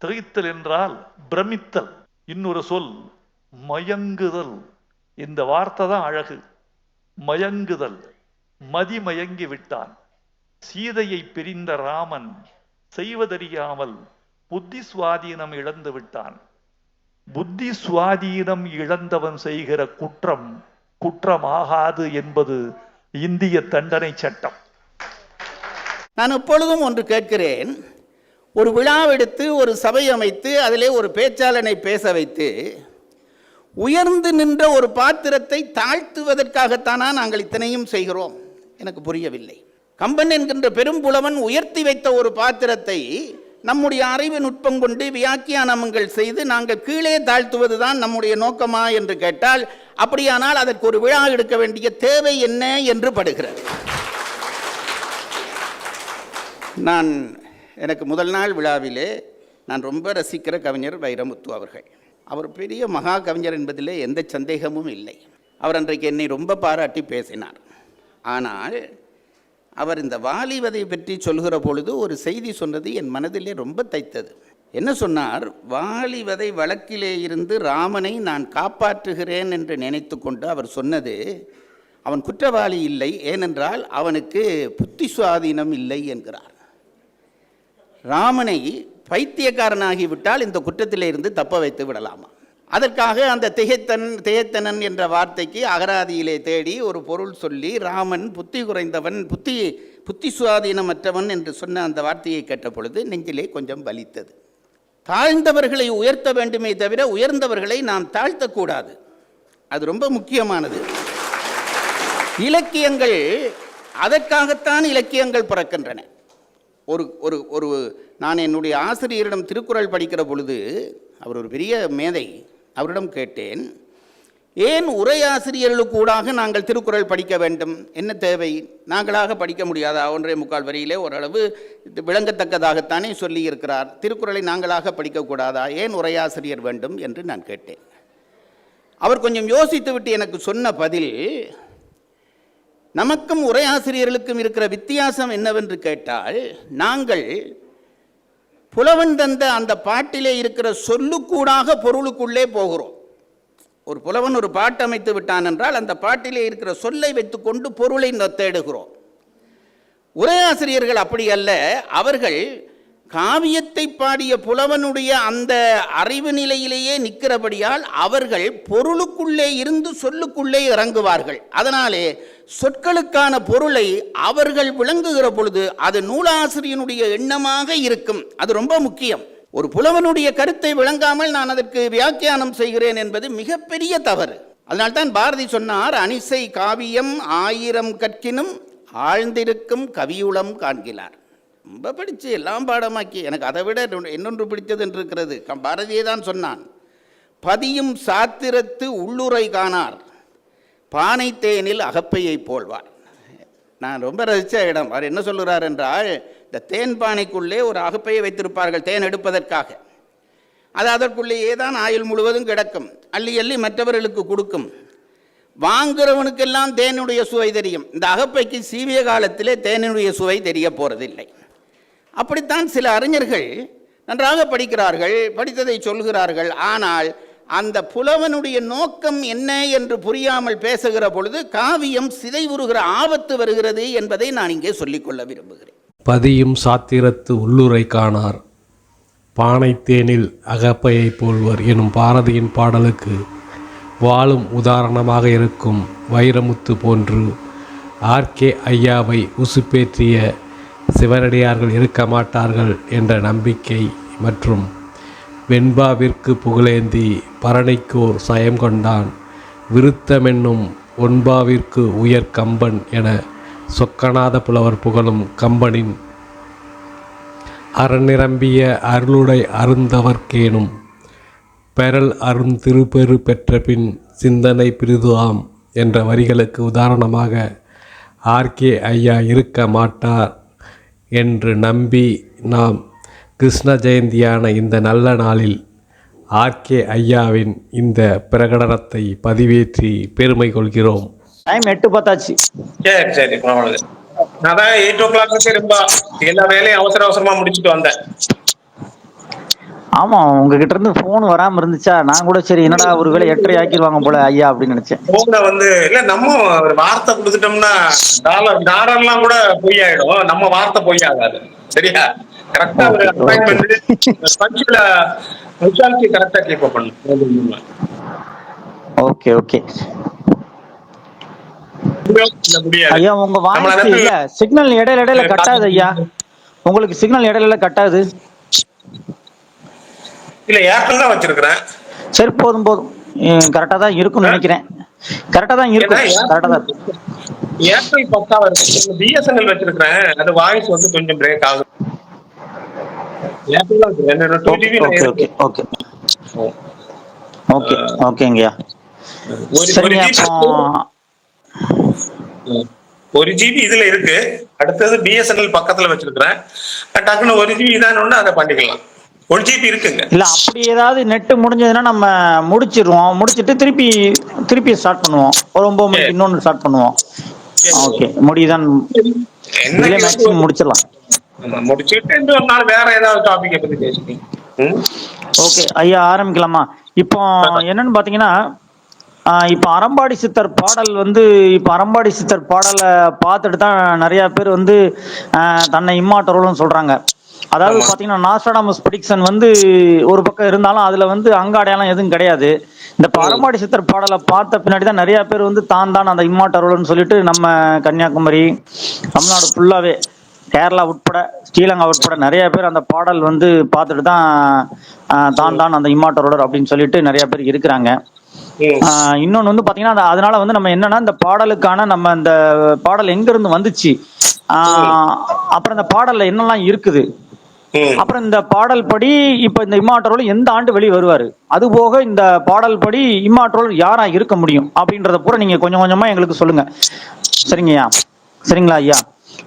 திகைத்தல் என்றால் பிரமித்தல். இன்னொரு சொல் மயங்குதல். இந்த வார்த்தை தான் அழகு. மயங்குதல். மதிமயங்கி விட்டான். சீதையை பிரிந்த ராமன் செய்வதறியாமல் புத்தி சுவாதீனம் இழந்து விட்டான். புத்தி சுவாதீனம் இழந்தவன் செய்கிற குற்றம் குற்றமாகாது என்பது இந்திய தண்டனை சட்டம். நான் எப்பொழுதும் ஒன்று கேட்கிறேன். ஒரு விழாவெடுத்து ஒரு சபை அமைத்து அதிலே ஒரு பேச்சாளனை பேச வைத்து உயர்ந்து நின்ற ஒரு பாத்திரத்தை தாழ்த்துவதற்காகத்தானா நாங்கள் இத்தனையும் செய்கிறோம்? எனக்கு புரியவில்லை. கம்பன் என்கின்ற பெரும்புலவன் உயர்த்தி வைத்த ஒரு பாத்திரத்தை நம்முடைய அறிவு நுட்பம் கொண்டு வியாக்கியானமங்கள் செய்து நாங்கள் கீழே தாழ்த்துவதுதான் நம்முடைய நோக்கமா என்று கேட்டால் அப்படியானால் அதற்கு ஒரு விழா எடுக்க வேண்டிய தேவை என்ன என்று படுகிறது நான் எனக்கு முதல் நாள் விழாவிலே நான் ரொம்ப ரசிக்கிற கவிஞர் வைரமுத்து அவர்கள். அவர் பெரிய மகா கவிஞர் என்பதிலே எந்த சந்தேகமும் இல்லை. அவர் அன்றைக்கு என்னை ரொம்ப பாராட்டி பேசினார். ஆனால் அவர் இந்த வாலிவதை பற்றி சொல்கிற பொழுது ஒரு செய்தி சொன்னது என் மனதிலே ரொம்ப தைத்தது. என்ன சொன்னார்? வாலிவதை வழக்கிலே இருந்து ராமனை நான் காப்பாற்றுகிறேன் என்று நினைத்து கொண்டு அவர் சொன்னது அவன் குற்றவாளி இல்லை ஏனென்றால் அவனுக்கு புத்தி சுவாதீனம் இல்லை என்கிறார். ராமனை பைத்தியக்காரனாகிவிட்டால் இந்த குற்றத்திலே இருந்து தப்ப வைத்து விடலாமா? அதற்காக அந்த திகைத்தன் திகைத்தனன் என்ற வார்த்தைக்கு அகராதியிலே தேடி ஒரு பொருள் சொல்லி ராமன் புத்தி குறைந்தவன் புத்தி புத்தி சுவாதீனமற்றவன் என்று சொன்ன அந்த வார்த்தையை கேட்ட பொழுது நெஞ்சிலே கொஞ்சம் வலித்தது. தாழ்ந்தவர்களை உயர்த்த வேண்டுமே தவிர உயர்ந்தவர்களை நாம் தாழ்த்தக்கூடாது. அது ரொம்ப முக்கியமானது. இலக்கியங்கள் அதற்காகத்தான் இலக்கியங்கள் பிறக்கின்றன. ஒரு ஒரு ஒரு நான் என்னுடைய ஆசிரியரிடம் திருக்குறள் படிக்கிற பொழுது அவர் ஒரு பெரிய மேதை அவரிடம் கேட்டேன் ஏன் உரையாசிரியர்களுக்கு கூடாக நாங்கள் திருக்குறள் படிக்க வேண்டும்? என்ன தேவை? நாங்களாக படிக்க முடியாதா? ஒன்றே முக்கால் வரியிலே ஓரளவு விளங்கத்தக்கதாகத்தானே சொல்லியிருக்கிறார். திருக்குறளை நாங்களாக படிக்கக்கூடாதா ஏன் உரையாசிரியர் வேண்டும்? என்று நான் கேட்டேன். அவர் கொஞ்சம் யோசித்துவிட்டு எனக்கு சொன்ன பதில் நமக்கும் உரையாசிரியர்களுக்கும் இருக்கிற வித்தியாசம் என்னவென்று கேட்டால் நாங்கள் புலவன் தந்த அந்த பாட்டிலே இருக்கிற சொல்லுக்கூடாக பொருளுக்குள்ளே போகிறோம். ஒரு புலவன் ஒரு பாட்டு அமைத்து விட்டான் என்றால் அந்த பாட்டிலே இருக்கிற சொல்லை வைத்துக்கொண்டு பொருளை தேடுகிறோம். உரையாசிரியர்கள் அப்படி அல்ல அவர்கள் காவியத்தை பாடிய புலவனுடைய அந்த அறிவு நிலையிலேயே நிற்கிறபடியால் அவர்கள் பொருளுக்குள்ளே இருந்து சொல்லுக்குள்ளே இறங்குவார்கள். அதனாலே சொற்களுக்கான பொருளை அவர்கள் விளங்குகிற பொழுது அது நூலாசிரியனுடைய எண்ணமாக இருக்கும். அது ரொம்ப முக்கியம். ஒரு புலவனுடைய கருத்தை விளங்காமல் நான் அதற்கு வியாக்கியானம் செய்கிறேன் என்பது மிகப்பெரிய தவறு. அதனால்தான் பாரதி சொன்னார் அனிசை காவியம் ஆயிரம் கற்கினும் ஆழ்ந்திருக்கும் கவியுளம் காண்கிறார். ரொம்ப படித்து எல்லாம் பாடமாக்கி எனக்கு அதை விட இன்னொன்று- பிடித்தது என்று இருக்கிறது. கம் பாரதியே தான் சொன்னான். பதியும் சாத்திரத்து உள்ளுரை காணார். பானை தேனில் அகப்பையை போல்வார். நான் ரொம்ப ரசித்த இடம். அவர் என்ன சொல்கிறார் என்றால் இந்த தேன் பானைக்குள்ளே ஒரு அகப்பையை வைத்திருப்பார்கள் தேன் எடுப்பதற்காக. அது அதற்குள்ளேயே தான் ஆயுள் முழுவதும் கிடக்கும். அள்ளி அள்ளி மற்றவர்களுக்கு கொடுக்கும். வாங்குறவனுக்கெல்லாம் தேனுடைய சுவை தெரியும். இந்த அகப்பைக்கு சீவிய காலத்திலே தேனினுடைய சுவை தெரிய போகிறதில்லை அப்படித்தான் சில அறிஞர்கள் நன்றாக படிக்கிறார்கள் படித்ததை சொல்கிறார்கள். ஆனால் அந்த புலவனுடைய நோக்கம் என்ன என்று புரியாமல் பேசுகிற பொழுது காவியம் சிதைவுறுகிற ஆபத்து வருகிறது என்பதை நான் இங்கே சொல்லிக்கொள்ள விரும்புகிறேன். பதியும் சாத்திரத்து உள்ளுரை காணார். பானைத்தேனில் அகப்பையை போல்வர் எனும் பாரதியின் பாடலுக்கு வாழும் உதாரணமாக இருக்கும் வைரமுத்து போன்று ஆர்கே ஐயாவை உசுப்பேற்றிய சிவனடியார்கள் இருக்க மாட்டார்கள் என்ற நம்பிக்கை மற்றும் வெண்பாவிற்கு புகழேந்தி பரணிக்கோர் சயம் கொண்டான். விருத்தமென்னும் ஒன்பாவிற்கு உயர் கம்பன் என சொக்கநாத புலவர் புகழும் கம்பனின் அறநிரம்பிய அருளுடை அருந்தவர்க்கேனும் பெறல் அருந்திருப்பெரு பெற்ற பின் சிந்தனை பிரிதுவாம் என்ற வரிகளுக்கு உதாரணமாக ஆர்கே ஐயா இருக்க மாட்டார் என்று நம்பி நாம் கிருஷ்ண ஜெயந்தியான இந்த நல்ல நாளில் ஆர்கே ஐயாவின் இந்த பிரகடனத்தை பதிவேற்றி பெருமை கொள்கிறோம். டைம் எட்டு பத்தாச்சு. சரி சரி நான் தான் எயிட் ஓ கிளாக் திரும்ப எல்லா வேலையும் அவசர அவசரமா முடிச்சுட்டு வந்தேன். ஆமா உங்ககிட்ட இருந்து போன் வராம இருந்துச்சா? நான் கூட சரி என்னடா ஒருவேளை எட்டரை ஆக்கிடுவாங்க போல ஐயா அப்படின்னு நினைச்சேன். போன வந்து இல்ல நம்ம ஒரு வார்த்தை கொடுத்துட்டோம்னா டாலர் டாலர்லாம் கூட பொய் ஆயிடும் நம்ம வார்த்தை பொய் ஆகாது சரியா கரெக்டா ஒரு. அப்பாயின்மெண்ட் கரெக்டா கீப் அப் பண்ணணும். ஓகே ஓகே ஐயா உங்க வாய்ஸ் இல்ல. சிக்னல் இடையில இடையில கட் ஆகுது ஐயா. உங்களுக்கு சிக்னல் இடையில இடையில கட் ஆகுது இல்ல ஏர்டெல் தான் வச்சிருக்கிறேன். சரி போதும் போதும். கரெக்டா தான் இருக்கும்னு நினைக்கிறேன். கரெக்டா தான் இருக்கும். கரெக்டா தான் இருக்கும். ஏர்டெல் பக்காவா இருக்கு பிஎஸ்என்எல் வச்சிருக்கிறேன். அது வாய்ஸ் வந்து கொஞ்சம் பிரேக் ஆகுது. ஏர்டெல். என்னோட two GB okay okay okay okay ஓகேங்கய்யா ஒரு சரிங்க ஜிபி அப்போ ஒரு ஜிபி இதுல இருக்கு. அடுத்தது பிஎஸ்என்எல் பக்கத்துல வச்சிருக்கிறேன். டக்குன்னு ஒரு ஜிபி இதானு அதை பண்ணிக்கலாம். ஒரு ஜிபி இருக்குங்க. இல்ல அப்படி ஏதாவது நெட் முடிஞ்சதுன்னா நம்ம முடிச்சிருவோம். முடிச்சிட்டு திருப்பி திருப்பி ஸ்டார்ட் பண்ணுவோம். ஒரு ஒன்பது மணிக்கு இன்னொன்னு ஸ்டார்ட் பண்ணுவோம். ஓகே முடியுதான் மேக்ஸிமம் முடிச்சிடலாம். முடிச்சுட்டு இன்னொரு நாள் வேற ஏதாவது டாபிக்கை பத்தி ம்? ஓகே ஐயா ஆரம்பிக்கலாமா? இப்போ என்னன்னு பாத்தீங்கன்னா இப்போ அறம்பாடி சித்தர் பாடல் வந்து இப்போ அறம்பாடி சித்தர் பாடலை பார்த்துட்டு தான் நிறைய பேர் வந்து தன்னை இம்மாட்டரோல்னு சொல்றாங்க. அதாவது. பாத்தீங்கன்னா நாஸ்டாடாமஸ் ப்ரிடிக்ஷன் வந்து ஒரு பக்கம் இருந்தாலும் அதுல வந்து அங்க அடையாளம் எதுவும் கிடையாது. இந்த அறம்பாடி சித்தர் பாடலை பார்த்த பின்னாடி தான் நிறைய பேர் வந்து தான் தான் அந்த இம்மாட்டரோல்னு சொல்லிட்டு நம்ம கன்னியாகுமரி தமிழ்நாடு ஃபுல்லாவே கேரளா உட்பட ஸ்ரீலங்கா உட்பட நிறைய பேர் அந்த பாடல் வந்து பார்த்துட்டு தான் தான் தான் அந்த இம்மாட்டரோடர் அப்படின்னு சொல்லிட்டு நிறைய பேர் இருக்கிறாங்க. இன்னொன்னு வந்து பாத்தீங்கன்னா அதனால வந்து நம்ம என்னன்னா இந்த பாடலுக்கான நம்ம இந்த பாடல் எங்க இருந்து வந்துச்சு ஆஹ் அப்புறம் இந்த பாடல்ல என்னெல்லாம் இருக்குது. அப்புறம் இந்த பாடல் படி இப்ப இந்த இம்மாற்றோல் எந்த ஆண்டு வெளியே வருவாரு? அது போக இந்த பாடல் படி இம்மாற்றோல் யாரா இருக்க முடியும்? அப்படின்றத பூரா நீங்க கொஞ்சம் கொஞ்சமா எங்களுக்கு சொல்லுங்க. சரிங்கய்யா சரிங்களா ஐயா?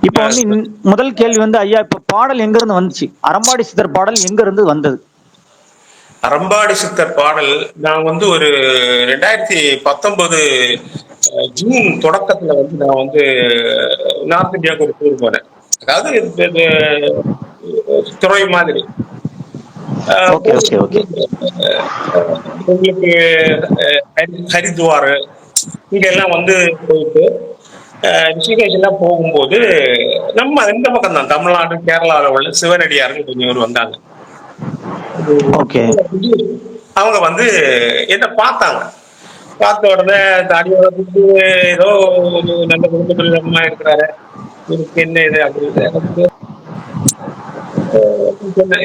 இப்ப வந்து முதல் கேள்வி வந்து ஐயா இப்ப பாடல் எங்க இருந்து வந்துச்சு? அறம்பாடி சித்தர் பாடல் எங்க இருந்து வந்தது? அறம்பாடி சித்தர் பாடல் நான் வந்து ஒரு ரெண்டாயிரத்தி பத்தொன்பது ஜூன் தொடக்கத்துல வந்து நான் வந்து நார்த் இந்தியாவுக்கு ஒரு டூர் போனேன். அதாவது துறை மாதிரி. உங்களுக்கு ஹரித்வார் இங்க எல்லாம் வந்து போயிட்டு ரிஷிகேஷ் எல்லாம் போகும்போது நம்ம இந்த பக்கம் தான். தமிழ்நாடு கேரளாவில் உள்ள சிவனடியாருன்னு கொஞ்சம் பேர் வந்தாங்க. அவங்க வந்து என்ன பார்த்தாங்க. பார்த்த உடனே தாடியோட ஏதோ நல்ல குடும்பத்துல அம்மா இருக்கிறாரு. இதுக்கு என்ன இது அப்படின்னு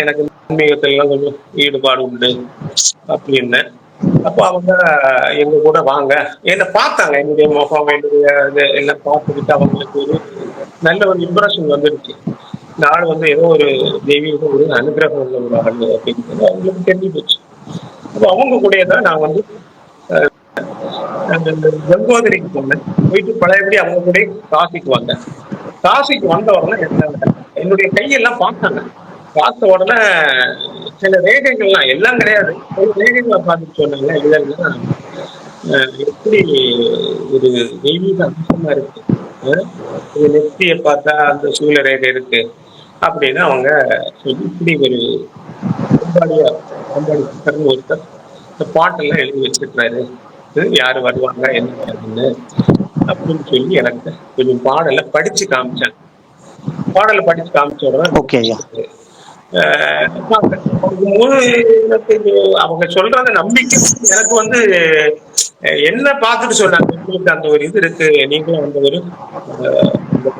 எனக்கு ஆன்மீகத்துல எல்லாம் கொஞ்சம் ஈடுபாடு உண்டு அப்படின்னு. அப்போ அவங்க எங்க கூட வாங்க. என்ன பார்த்தாங்க. என்னுடைய முகம் என்னுடைய இது எல்லாம் பார்த்துக்கிட்டு அவங்களுக்கு ஒரு நல்ல ஒரு இம்ப்ரெஷன் வந்துருச்சு. நாள் வந்து ஏதோ ஒரு தெய்வீக ஒரு அனுகிரகம் உள்ள ஒரு ஆள் அப்படிங்கிறது அவங்களுக்கு தெரிஞ்சு போச்சு. அப்போ அவங்க கூடயே தான் நான் வந்து அந்த கங்கோதரிக்கு போனேன். போயிட்டு பழையபடி அவங்க கூட காசிக்கு வந்தேன். காசிக்கு வந்த உடனே என்ன கையெல்லாம் பார்த்தாங்க. பார்த்த உடனே சில ரேகைகள்லாம் எல்லாம் கிடையாது. சில ரேகைகளை பார்த்துட்டு சொன்னாங்க இல்லைன்னா எப்படி ஒரு தெய்வீக அம்சமா இருக்கு? அஹ், இது நெத்தியை பார்த்தா அந்த சூழ ரேகை இருக்கு அப்படின்னு அவங்க இப்படி ஒரு அம்பாடியா அம்பாடி சித்தர்னு ஒருத்தர் இந்த பாட்டெல்லாம் எழுதி வச்சிருக்கிறாரு. இது யாரு வருவாங்க என்ன அப்படின்னு சொல்லி எனக்கு கொஞ்சம் பாடலை படிச்சு காமிச்சாங்க. பாடலை படிச்சு காமிச்ச உடனே ஓகே ஐயா அவங்க சொல்றத நம்பிக்கை எனக்கு வந்து என்ன பார்த்துட்டு சொன்னாங்க. உங்களுக்கு அந்த ஒரு இது இருக்கு. நீங்களும் அந்த ஒரு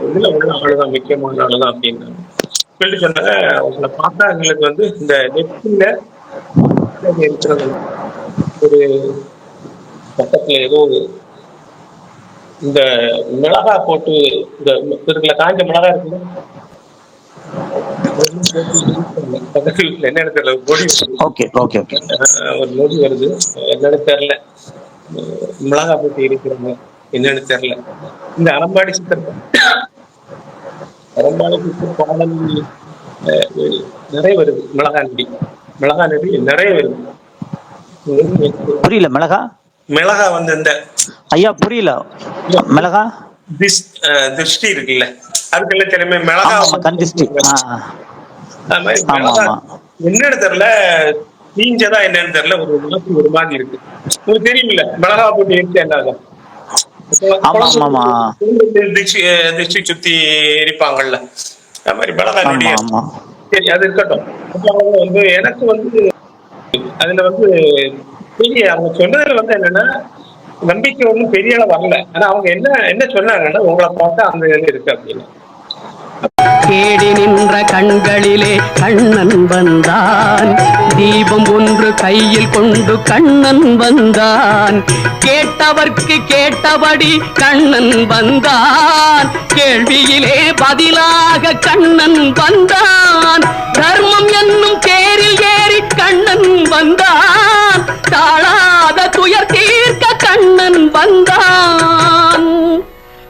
இதுல உள்ள ஆளுதான் முக்கியமான ஆளுதான் அப்படின்னு சொல்லிட்டு சொன்னாங்க உங்களை பார்த்தா எங்களுக்கு வந்து இந்த நெத்தில இருக்கிறது ஒரு பக்கத்துல ஏதோ இந்த மிளகா போட்டு இந்த இருக்குல்ல காஞ்ச மிளகா இருக்குல்ல? பக்கத்து வீட்டுல தெரியல பொடி. Okay okay okay. ஒரு நொடி வருது. என்னன்னு தெரியல. மிளகா போட்டு இருக்கிறாங்க என்னன்னு தெரியல. இந்த அலம்பாடி சித்தர் அலம்பாடி சித்தர் பாடல் நிறைய வருது. மிளகா நடி. மிளகா நடி நிறைய வருது. புரியல மிளகா? மிளகா வந்து இந்த ஐயா புரியல. மிளகா? திருஷ்டி இருக்குல்ல. அதுக்கெல்லாம் தெரியுமே மிளகா கண் திருஷ்டி. அது மாதிரி மிளகா என்னன்னு தெரியல. தீஞ்சதா என்னன்னு தெரியல. ஒரு உணர்ச்சி ஒரு மாதிரி இருக்கு. உங்களுக்கு தெரியுமில்ல மிளகா போட்டு எரிச்சா என்ன ஆமா, ஆமா, ஆமா. திருச்சி திருச்சி சுத்தி எரிப்பாங்கல்ல அது மாதிரி மிளகா நொடி சரி அது இருக்கட்டும். வந்து எனக்கு வந்து அதுல வந்து அவங்க சொன்னதுல வந்து என்னன்னா நம்பிக்கை ஒன்றும் பெரிய அளவு வரல. ஆனா அவங்க என்ன என்ன சொன்னாங்கன்னா உங்களை பார்த்தா அந்த இது இருக்கு அப்படின்னு. தேடி நின்ற கண்களிலே கண்ணன் வந்தான். தீபம் ஒன்று கையில் கொண்டு கண்ணன் வந்தான். கேட்டவர்க்கு கேட்டபடி கண்ணன் வந்தான். கேள்வியிலே பதிலாக கண்ணன் வந்தான். தர்மம் என்னும் தேரில் ஏறி கண்ணன் வந்தான். தாழாத துயர் தீர்க்க கண்ணன் வந்தான்.